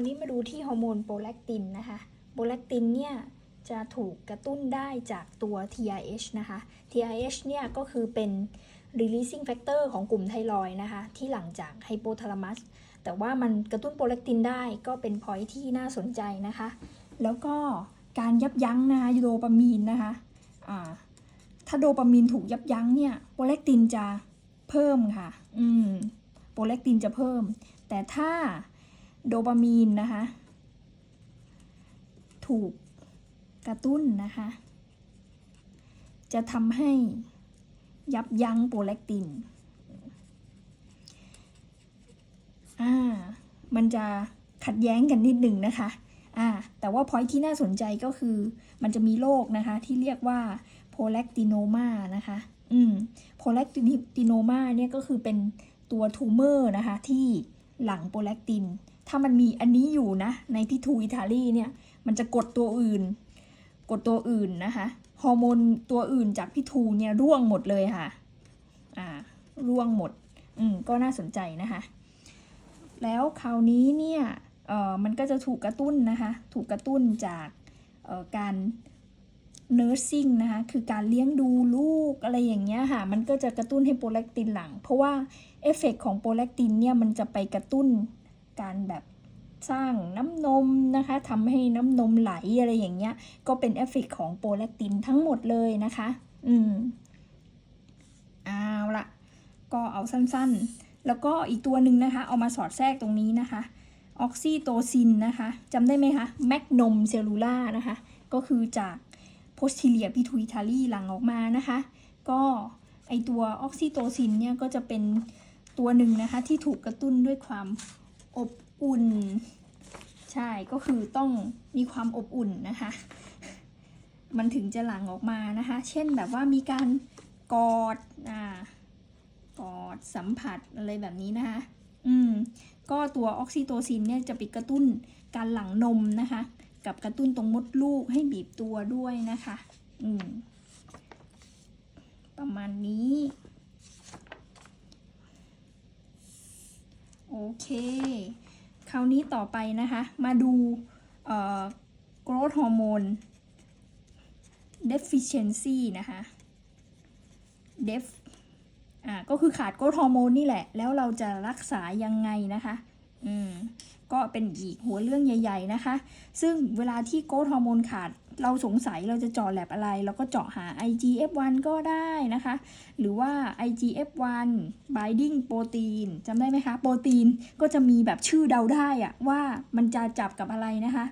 าวนี้มาดูที่ฮอร์โมนโปรแลคตินนะคะ โปรแลคตินเนี่ยจะถูกกระตุ้นได้จากตัว TRH นะคะ TRH เนี่ยก็คือเป็น releasing factor ของกลุ่มไทรอยนะคะ ที่หลังจากไฮโปทาลามัส แต่ว่ามันกระตุ้นโปรแลคตินได้ก็เป็นพอยที่น่าสนใจนะคะ แล้วก็การยับยั้งนะคะโดปามีนนะคะอ่าถ้าโดปามีนถูกยับยั้งเนี่ยโปรแลคตินจะเพิ่มค่ะ อืม โปรแลคตินจะเพิ่ม แต่ถ้า โดปามีนนะคะ ถูกกระตุ้นนะคะ จะทำให้ยับยั้งโปรแลคติน อ่า มันจะขัดแย้งกันนิดหนึ่งนะคะ อ่า แต่ว่าพอยที่น่าสนใจก็คือ มันจะมีโรคนะคะ ที่เรียกว่าโพแลคติโนมานะคะ อืม โพแลคติโนมาเนี่ยก็คือเป็นตัวทูเมอร์นะคะ ที่หลังโปรแลคติน ถ้ามันมีอันนี้อยู่นะ ในพิทูอิตาลีเนี่ย มันจะกดตัวอื่น กดตัวอื่นนะคะ ฮอร์โมนตัวอื่นจากพิทูเนี่ยร่วงหมดเลยค่ะ อ่า ร่วงหมด อืม ก็น่าสนใจนะคะ แล้วคราวนี้เนี่ย เอ่อ มันก็จะถูกกระตุ้นนะคะ ถูกกระตุ้นจากเอ่อการ nursing นะคะ คือการเลี้ยงดูลูกอะไรอย่างเงี้ยค่ะ มันก็จะกระตุ้นให้โปรแลคตินหลัง เพราะว่าเอฟเฟกของโปรแลคตินเนี่ย มันจะไปกระตุ้น การแบบสร้างน้ำนมนะคะทำให้น้ำนมไหลอะไรอย่างเงี้ย ก็เป็นเอฟเฟกของโปรแลคตินทั้งหมดเลยนะคะ อืมเอาละก็เอาสั้นๆ แล้วก็อีกตัวหนึ่งนะคะ เอามาสอดแทรกตรงนี้นะคะ ออกซิโตซินนะคะจำได้ไหมคะแมกนมเซลลูล่านะคะ ก็คือจากโพสติเลียพิทูอิทาลีหลังออกมานะคะ ก็ไอตัวออกซิโตซินเนี่ยก็จะเป็นตัวหนึ่งนะคะที่ถูกกระตุ้นด้วยความ อบอุ่น ใช่ก็คือต้องมีความอบอุ่นนะคะ มันถึงจะหลั่งออกมานะคะ เช่นแบบว่ามีการกอดอ่ากอดสัมผัสอะไรแบบนี้นะคะ อืม ก็ตัวออกซิโตซินเนี่ยจะไปกระตุ้นการหลั่งนมนะคะ กับกระตุ้นตรงมดลูกให้บีบตัวด้วยนะคะ อืม ประมาณนี้ โอเค คราวนี้ต่อไปนะคะ มาดูเอ่อ growth hormone deficiency นะคะ def อ่าก็คือขาดโกรทฮอร์โมนนี่แหละ แล้วเราจะรักษายังไงนะคะ อืม ก็เป็นอีกหัวเรื่องใหญ่ ๆ นะคะ ซึ่งเวลาที่โกรทฮอร์โมนขาดเราสงสัยเราจะเจาะแลบอะไร เราก็เจาะหา IGF-1 ก็ได้นะคะ หรือว่า IGF-1 binding protein จำได้ไหมคะ โปรตีนก็จะมีแบบชื่อเดาได้อะว่ามันจะจับกับอะไรนะคะ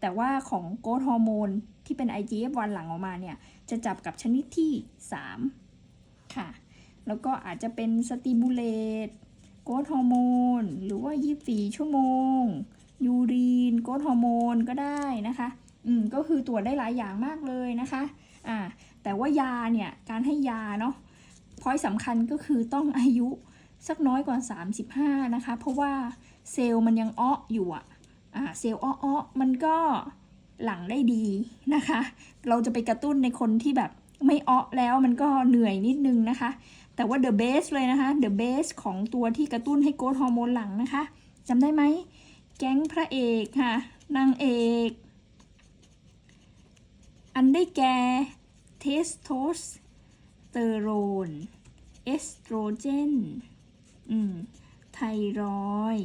แต่ว่าของโกรทฮอร์โมนที่เป็น IGF-1 หลังออกมาเนี่ย จะจับกับชนิดที่ 3 ค่ะ แล้วก็อาจจะเป็นสติบูเลตโกรทฮอร์โมนหรือว่า 24 ชั่วโมง ยูรีนโกรทฮอร์โมนก็ได้นะคะ อืมก็คือตรวจได้หลายอย่างมากเลยนะคะอ่าแต่ว่ายาเนี่ยการให้ยาเนาะพอยสำคัญก็คือต้องอายุสักน้อยกว่า 35 นะคะ เพราะว่าเซลล์มันยังอ้ออยู่อะอ่าเซลล์อ้อออมันก็หลังได้ดีนะคะ เราจะไปกระตุ้นในคนที่แบบไม่อ้อแล้วมันก็เหนื่อยนิดนึงนะคะ แต่ว่า the base เลยนะคะ the base ของตัวที่กระตุ้นให้โกรทฮอร์โมนหลังนะคะจำได้ไหม แก๊งพระเอกค่ะนางเอก อันได้แก่เทสโทสเตอโรนเอสโตรเจนอืมไทรอย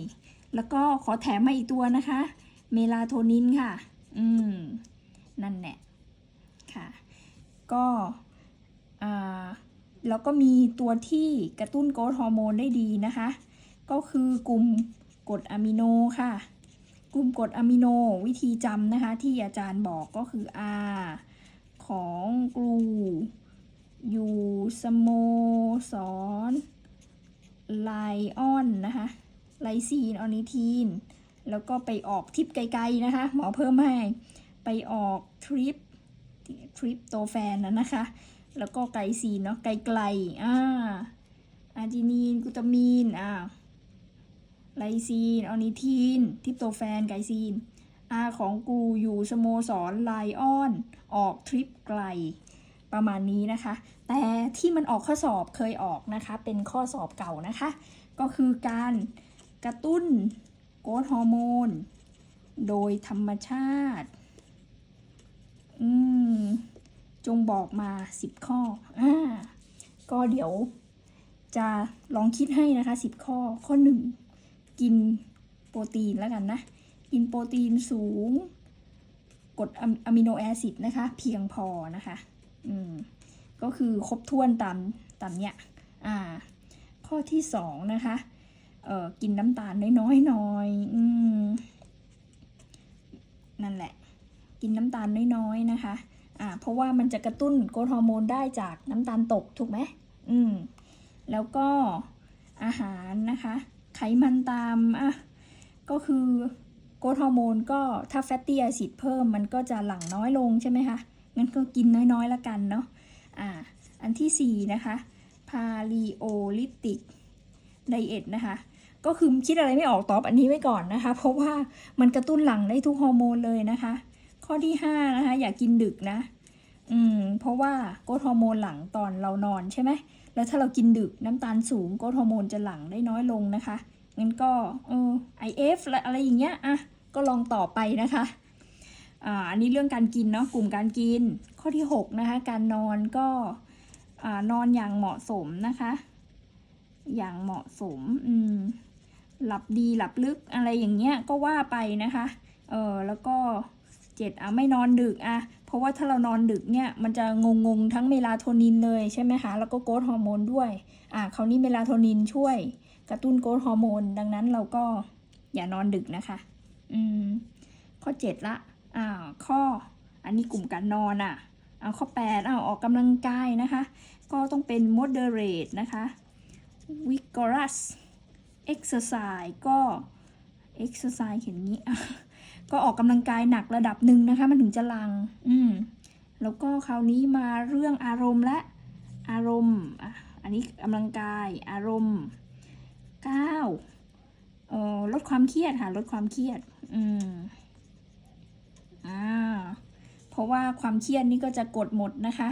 แล้วก็ขอแถมมาอีกตัวนะคะ เมลาโทนินค่ะ อืม นั่นแหละค่ะ ก็อ่าแล้วก็มีตัวที่กระตุ้นโกรทฮอร์โมนได้ดีนะคะ ก็คือกลุ่มกรดอะมิโนค่ะ กลุ่มกรดอะมิโนวิธีจำนะคะ ที่อาจารย์บอกก็คือ R ของกลูยูสโมสรไลออนนะคะ ไลซีนออนิทีน แล้วก็ไปออกทริปไกลๆนะคะ หมอเพิ่มให้ ไปออกทริปทริปโตแฟนนะนะคะ แล้วก็ไกลซีนเนาะไกลๆอ่าอาร์จินีน กูตามีนอ่า ไลซีนออนิทีนทริปโตแฟนไกซีนอาของกูอยู่สโมสรไลออน ออกทริปไกล ประมาณนี้นะคะ แต่ที่มันออกข้อสอบเคยออกนะคะ เป็นข้อสอบเก่านะคะ ก็คือการกระตุ้นโกรทฮอร์โมน โดยธรรมชาติ อืม จงบอกมาสิบข้อ อ่า ก็เดี๋ยวจะลองคิดให้นะคะสิบข้อข้อหนึ่ง กินโปรตีนแล้วกันนะ กินโปรตีนสูงกรดอะมิโนแอซิดนะคะ เพียงพอนะคะ อืม ก็คือครบถ้วนตามตามเนี้ย อ่า ข้อที่สองนะคะ เอ่อ กินน้ำตาลน้อยๆหน่อย อืม นั่นแหละ กินน้ำตาลน้อยๆนะคะ อ่า เพราะว่ามันจะกระตุ้นโกรทฮอร์โมนได้จากน้ำตาลตกถูกไหม อืม แล้วก็อาหารนะคะ ไขมันตามอะก็คือโกรทฮอร์โมนก็ถ้าแฟตตี้แอซิดเพิ่มมันก็จะหลั่งน้อยลงใช่ไหมคะงั้นก็กินน้อยๆละกันเนาะอ่าอันที่สี่นะคะพาลิโอลิติกไดเอทนะคะ ก็คือคิดอะไรไม่ออกตอบอันนี้ไว้ก่อนนะคะ เพราะว่ามันกระตุ้นหลั่งได้ทุกฮอร์โมนเลยนะคะ ข้อที่ห้านะคะ อย่ากกินดึกนะ อืม เพราะว่าโกรทฮอร์โมนหลั่งตอนเรานอนใช่ไหม แล้วถ้าเรากินดึกน้ำตาลสูงโกรทฮอร์โมนจะหลั่งได้น้อยลงนะคะงั้นก็เออ IF อะไรอะไรอย่างเงี้ยอะก็ลองต่อไปนะคะอ่าอันนี้เรื่องการกินเนาะกลุ่มการกินข้อที่หกนะคะการนอนก็อ่านอนอย่างเหมาะสมนะคะ อย่างเหมาะสมอืมหลับดีหลับลึกอะไรอย่างเงี้ยก็ว่าไปนะคะเออแล้วก็เจ็ดอะไม่นอนดึกอะ เพราะว่าถ้าเรานอนดึกเนี่ยมันจะงงงทั้งเมลาโทนินเลยใช่ไหมคะแล้วก็โกรทฮอร์โมนด้วยอ่าคราวนี้เมลาโทนินช่วยกระตุ้นโกรทฮอร์โมนดังนั้นเราก็อย่านอนดึกนะคะ อืมข้อเจ็ดละอ่าข้ออันนี้กลุ่มการนอนอะเอาข้อแปดเอาออกกำลังกายนะคะ ก็ต้องเป็น moderate นะคะ vigorous exercise ก็ exercise เขียนนี้อ่ ก็ออกกำลังกายหนักระดับหนึ่งนะคะ มันถึงจะลัง อืม แล้วก็คราวนี้มาเรื่องอารมณ์และ อารมณ์อันนี้กำลังกายอารมณ์ก้าเอ่อลดความเครียดค่ะลดความเครียด อืมอ่าเพราะว่าความเครียดนี่ก็จะกดหมดนะคะ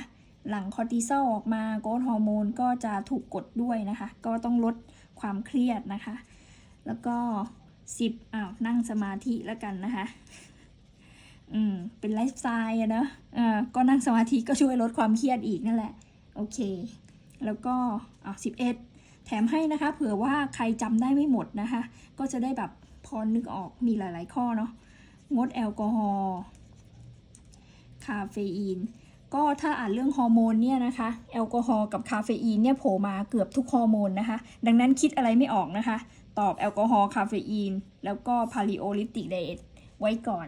หลังคอร์ติซอลออกมาโกรทฮอร์โมนก็จะถูกกดด้วยนะคะ ก็ต้องลดความเครียดนะคะ แล้วก็ สิบอ้าวนั่งสมาธิแล้วกันนะคะ อืม เป็นไลฟ์สไตล์อะเนอะอ่าก็นั่งสมาธิก็ช่วยลดความเครียดอีกนั่นแหละ โอเค แล้วก็อ่าสิบเอ็ดแถมให้นะคะ เผื่อว่าใครจำได้ไม่หมดนะคะ ก็จะได้แบบพอนึกออกมีหลาย ๆ ข้อเนาะงดแอลกอฮอล์คาเฟอีน ก็ถ้าอ่านเรื่องฮอร์โมนเนี่ยนะคะแอลกอฮอล์กับคาเฟอีนเนี่ยโผล่มาเกือบทุกฮอร์โมนนะคะ ดังนั้นคิดอะไรไม่ออกนะคะ ตอบแอลกอฮอล์คาเฟอีน แล้วก็พาลิโอลิติกไดเอทไว้ก่อน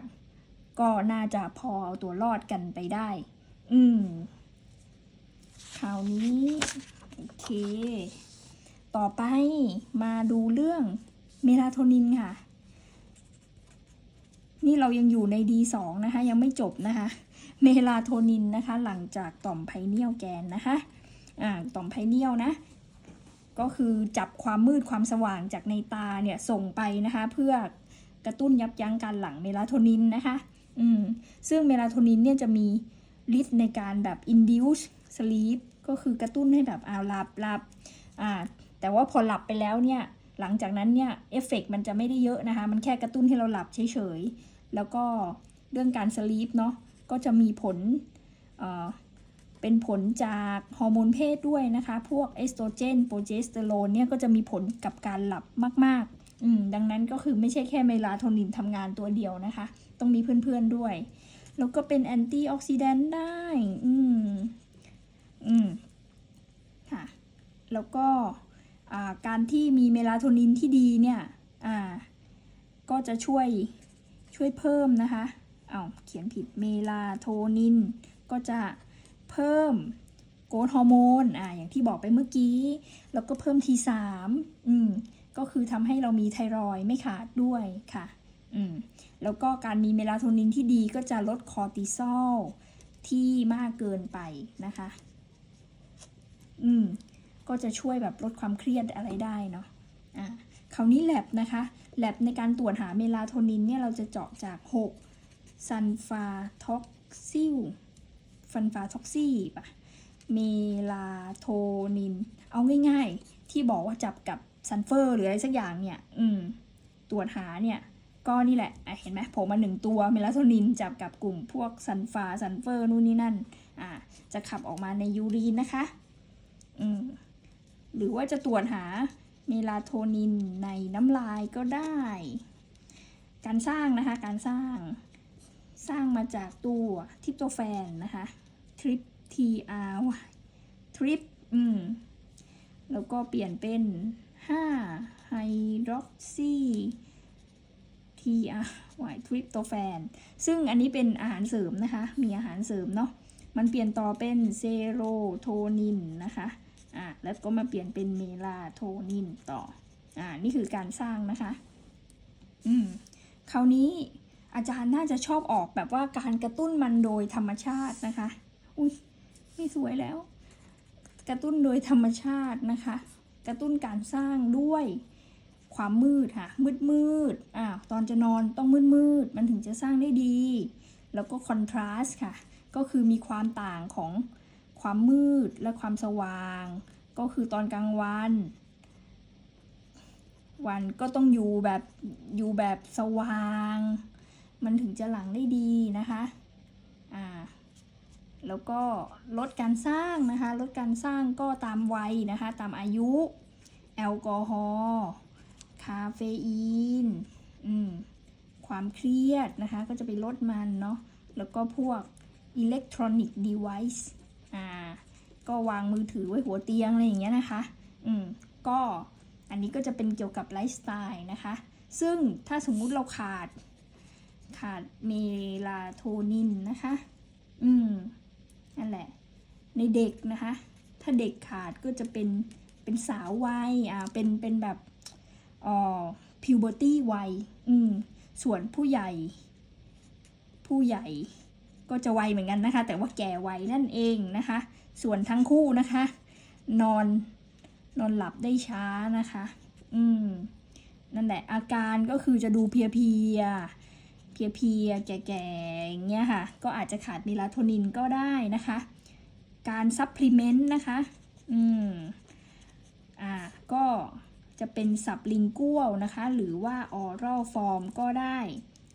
ก็น่าจะพอเอาตัวรอดกันไปได้ อืมคราวนี้ โอเค ต่อไปมาดูเรื่องเมลาโทนินค่ะ นี่เรายังอยู่ใน D2 นะคะ ยังไม่จบนะคะ เมลาโทนินนะคะ หลังจากต่อมไพเนียลแกนนะคะอ่าต่อมไพเนียลนะก็คือจับความมืดความสว่างจากในตาเนี่ยส่งไปนะคะ เพื่อกระตุ้นยับยั้งการหลั่งเมลาโทนินนะคะอืมซึ่งเมลาโทนินเนี่ยจะมีฤทธิ์ในการแบบ induce sleep ก็คือกระตุ้นให้แบบอาหลับหลับอ่าแต่ว่าพอหลับไปแล้วเนี่ย หลังจากนั้นเนี่ยเอฟเฟกมันจะไม่ได้เยอะนะคะ มันแค่กระตุ้นให้เราหลับเฉยๆ แล้วก็เรื่องการสลีปเนาะก็จะมีผลเเป็นผลจากฮอร์โมนเพศด้วยนะคะ พวกเอสโตรเจนโปรเจสเตอโรนเนี่ยก็จะมีผลกับการหลับมากๆอืมดังนั้นก็คือไม่ใช่แค่เมลาโทนินทำงานตัวเดียวนะคะ ต้องมีเพื่อนๆด้วย แล้วก็เป็นแอนตี้ออกซิแดนต์ได้ อืมอืมค่ะ แล้วก็ การที่มีเมลาโทนินที่ดีเนี่ยก็จะช่วยช่วยเพิ่มนะคะเอา้าเขียนผิดเมลาโทนิน ก็จะเพิ่มโกรทฮอร์โมนอ่าอย่างที่บอกไปเมื่อกี้ แล้วก็เพิ่ม T3 อืมก็คือทำให้เรามีไทรอยไม่ขาดด้วยค่ะอืมแล้วก็การมีเมลาโทนินที่ดีก็จะลดคอร์ติซอลที่มากเกินไปนะคะ อืม ก็จะช่วยแบบลดความเครียดอะไรได้เนาะอ่าคราวนี้แลบนะคะแลบในการตรวจหาเมลาโทนินเนี่ยเราจะเจาะจาก 6 ซันฟาท็อกซิลฟันฟาท็อกซี่ปะเมลาโทนิน เอาง่ายๆ ที่บอกว่าจับกับซันเฟอร์หรืออะไรสักอย่างเนี่ย อืม ตรวจหาเนี่ย ก็นี่แหละอะเห็นไหมผมมาหนึ่งตัวเมลาโทนินจับกับกลุ่มพวกซันฟาซันเฟอร์นู่นนี่นั่น อ่า จะขับออกมาในยูรีนนะคะ อืม หรือว่าจะตรวจหาเมลาโทนินในน้ำลายก็ได้ การสร้างนะคะ การสร้าง สร้างมาจากตัวทริปโตแฟนนะคะทริป T R Y ทริป อืม แล้วก็เปลี่ยนเป็น 5 ไฮดรอกซี T R Y ทริปโตแฟน ซึ่งอันนี้เป็นอาหารเสริมนะคะ มีอาหารเสริมเนาะ มันเปลี่ยนต่อเป็นเซโรโทนินนะคะ แล้วก็มาเปลี่ยนเป็นเมลาโทนินต่อ อ่า นี่คือการสร้างนะคะ อืม คราวนี้อาจารย์น่าจะชอบออกแบบว่าการกระตุ้นมันโดยธรรมชาตินะคะ อุ้ยไม่สวยแล้ว กระตุ้นโดยธรรมชาตินะคะ กระตุ้นการสร้างด้วยความมืดค่ะ มืดมืดอ่าวตอนจะนอนต้องมืดมืด มันถึงจะสร้างได้ดี แล้วก็คอนทราสต์ค่ะ ก็คือมีความต่างของความมืดและความสว่าง ก็คือตอนกลางวัน วันก็ต้องอยู่แบบอยู่แบบสว่าง มันถึงจะหลังได้ดีนะคะอ่าแล้วก็ลดการสร้างนะคะ ลดการสร้างก็ตามวัยนะคะ ตามอายุ แอลกอฮอล์คาเฟอีนอืมความเครียดนะคะ ก็จะไปลดมันเนาะแล้วก็พวกอิเล็กทรอนิกส์ดีไวซ์อ่า ก็วางมือถือไว้หัวเตียงอะไรอย่างเงี้ยนะคะ อืม ก็อันนี้ก็จะเป็นเกี่ยวกับไลฟ์สไตล์นะคะ ซึ่งถ้าสมมุติเราขาด ขาดเมลาโทนินนะคะ อืม นั่นแหละ ในเด็กนะคะ ถ้าเด็กขาดก็จะเป็น เป็นสาววัย อ่า เป็น เป็นแบบอ๋อ puberty วัย อืม ส่วนผู้ใหญ่ ผู้ใหญ่ ก็จะไวเหมือนกันนะคะ แต่ว่าแก่ไวนั่นเองนะคะ ส่วนทั้งคู่นะคะ นอนนอนหลับได้ช้านะคะ อืมนั่นแหละอาการก็คือจะดูเพลียๆเพียแก่ๆอย่างเงี้ยค่ะ ก็อาจจะขาดเมลาโทนินก็ได้นะคะ การซัพพลีเมนต์นะคะ อืมอ่าก็จะเป็นสับลิงกัวนะคะ หรือว่าออรัลฟอร์มก็ได้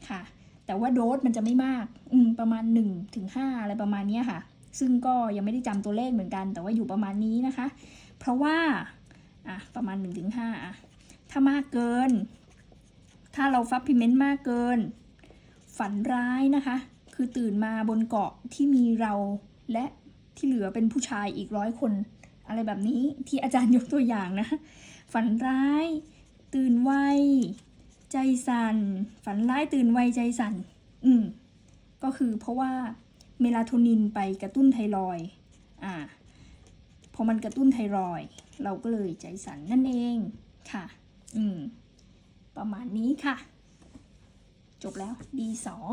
ค่ะ แต่ว่าโดสมันจะไม่มากอืมประมาณ1ถึง5อะไรประมาณนี้ค่ะ ซึ่งก็ยังไม่ได้จำตัวเลขเหมือนกัน แต่ว่าอยู่ประมาณนี้นะคะ เพราะว่าอะประมาณ1ถึง5อะถ้ามากเกิน ถ้าเราฟับพิเมนต์มากเกิน ฝันร้ายนะคะ คือตื่นมาบนเกาะที่มีเราและที่เหลือเป็นผู้ชายอีกร้อยคน อะไรแบบนี้ที่อาจารย์ยกตัวอย่างนะ ฝันร้าย ตื่นไว ใจสัน่นฝันร้ายตื่นไวใจสัน่นอืมก็คือเพราะว่าเมลาโทนินไปกระตุ้นไทรอยอ่าพอมันกระตุ้นไทรอย เราก็เลยใจสั่นนั่นเองค่ะ อืม ประมาณนี้ค่ะ จบแล้ว D สอง